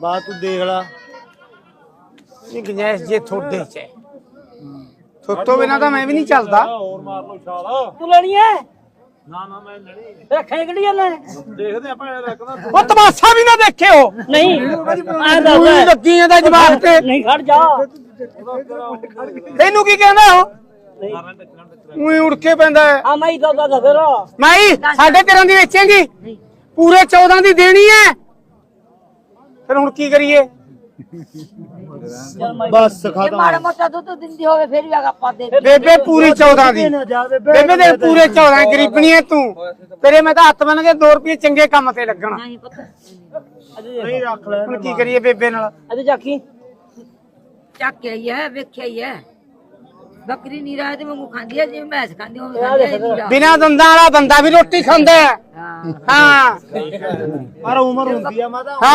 ਬਾਤ ਤੂੰ ਦੇਖ ਲਾ। ਇਹ ਗੰਜੈਸ਼ ਜੇ ਥੋੜੇ ਚ। ਹੈ। ਥੋਤੋਂ ਬਿਨਾ ਤਾਂ ਮੈਂ ਵੀ ਨਹੀਂ ਚੱਲਦਾ। ਹੋਰ ਮਾਰ ਲੋ ਛਾਲ। ਤੂੰ ਲੈਣੀ ਐ? ਨਾ ਨਾ ਮੈਂ ਲੜੀ ਰੱਖੇ ਕਿਹੜੀ ਗੱਲ ਦੇਖਦੇ ਆਪਾਂ ਇਹ ਰੱਖਦਾ। ਉਹ ਤਮਾਸ਼ਾ ਵੀ ਨਾ ਦੇਖਿਓ। ਨਹੀਂ ਆ ਦੱਸ ਹੀ ਲੱਗੀ ਇਹਦਾ ਜਵਾਬ ਤੇ। ਨਹੀਂ ਖੜ ਜਾ। ਤੈਨੂੰ ਕੀ ਕਹਿੰਦਾ ਉਹ? ਉਹੀ ਉੜ ਕੇ ਪੈਂਦਾ ਹੈ। ਆ ਮੈਂ ਤਾਂ ਦੱਸ ਫਿਰ। ਮਾਈ ਸਾਢੇ 13 ਦੀ ਵੇਚੇਂਗੀ। ਪੂਰੇ 14 ਦੀ ਦੇਣੀ ਹੈ ਹੁਣ ਕੀ ਕਰੀਏ? ਬਸ ਜੇ ਖਤਮ। ਮਾੜਾ ਮੋਟਾ ਦੁੱਧ ਦਿੰਦੀ ਹੋਵੇ ਫਿਰ ਵੀ ਆਪਾਂ ਦੇ ਬੇਬੇ ਪੂਰੀ 14 ਦੀ। ਬੇਬੇ ਦੇ ਪੂਰੇ 14 ਗਰੀਬਣੀ ਹੈ ਤੂੰ? ਤੇਰੇ ਮੈਂ ਤਾਂ ਹੱਥ ਬੰਨ ਕੇ 2 ਰੁਪਏ ਚੰਗੇ ਕੰਮ ਤੇ ਲੱਗਣਾ। ਨਹੀਂ ਪਤਾ। ਨਹੀਂ ਰੱਖ ਲੈ ਹੁਣ ਕੀ ਕਰੀਏ ਬੇਬੇ ਨਾਲ? ਅਜੇ ਜਾਖੀ ਚੱਕ ਕੇ ਆਈ ਹੈ ਵੇਖਿਆ ਹੀ ਹੈ ਬੱਕਰੀ ਨਹੀਂ ਰਾਤ ਵਾਂਗੂ ਖਾਂਦੀ ਹੈ ਜਿਵੇਂ ਮੈਸ ਖਾਂਦੀ ਹੋਵੇ ਖਾਂਦੀ। ਬਿਨਾ ਦੰਦਾਂ ਵਾਲਾ ਬੰਦਾ ਵੀ ਰੋਟੀ ਖਾਂਦਾ ਹੈ। ਹਾਂ। ਪਰ ਉਮਰ ਹੁੰਦੀ ਆ ਮਾਤਾ